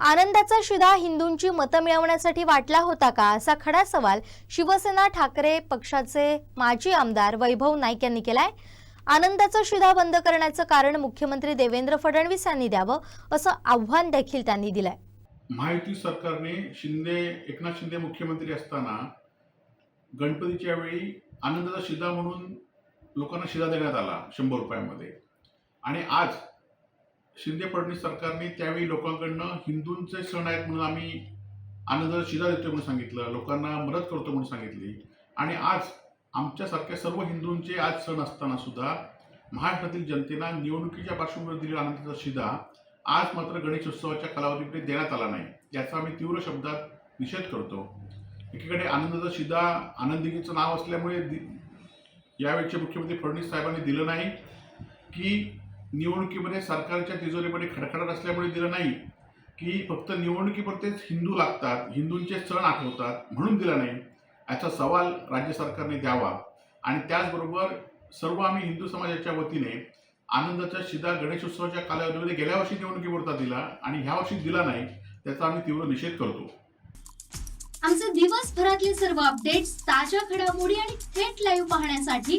आनंदाचा शिधा हिंदूंची मतं मिळवण्यासाठी वाटला होता का असा खडा सवाल शिवसेना ठाकरे पक्षाचे माजी आमदार वैभव नाईक यांनी केलाय. आनंदाचा शिधा बंद करण्याचं कारण मुख्यमंत्री देवेंद्र फडणवीस यांनी द्यावं असं आव्हान देखील त्यांनी दिलंय. महायुती सरकारने शिंदे एकनाथ शिंदे मुख्यमंत्री असताना गणपतीच्या वेळी आनंदाचा शिधा म्हणून लोकांना शिधा देण्यात आला शंभर रुपयामध्ये. आणि आज शिंदे फडणवीस सरकारने त्यावेळी लोकांकडनं हिंदूंचे सण आहेत म्हणून आम्ही आनंदाचा शिधा देतो म्हणून सांगितलं लोकांना मदत करतो म्हणून सांगितली. आणि आज आमच्यासारख्या सर्व हिंदूंचे आज सण असताना सुद्धा महाराष्ट्रातील जनतेला निवडणुकीच्या पार्श्वभूमीवर दिलेला आनंदाचा शिधा आज मात्र गणेशोत्सवाच्या कालावधीकडे देण्यात आला नाही याचा आम्ही तीव्र शब्दात निषेध करतो. एकीकडे आनंदाचा शिधा आनंदिनीचं नाव असल्यामुळे दि- यावेळचे मुख्यमंत्री फडणवीस साहेबांनी दिलं नाही की निवडणुकीमध्ये सरकारच्या तिजोरीमध्ये खडखडत असल्यामुळे दिलं नाही की फक्त निवडणुकीपुरतेच हिंदू लागतात हिंदूंचे सण आठवतात म्हणून दिला नाही याचा सवाल राज्य सरकारने द्यावा. आणि त्याचबरोबर सर्व आम्ही हिंदू समाजाच्या वतीने आनंदाचा शिदा गणेशोत्सवाच्या कालावधीमध्ये गेल्या वर्षी निवडणुकीपुरता दिला आणि ह्या वर्षी दिला नाही त्याचा आम्ही तीव्र निषेध करतो. आमचे दिवसभरातले सर्व अपडेट्स ताज्या घडामोडी आणि थेट लाईव्ह पाहण्यासाठी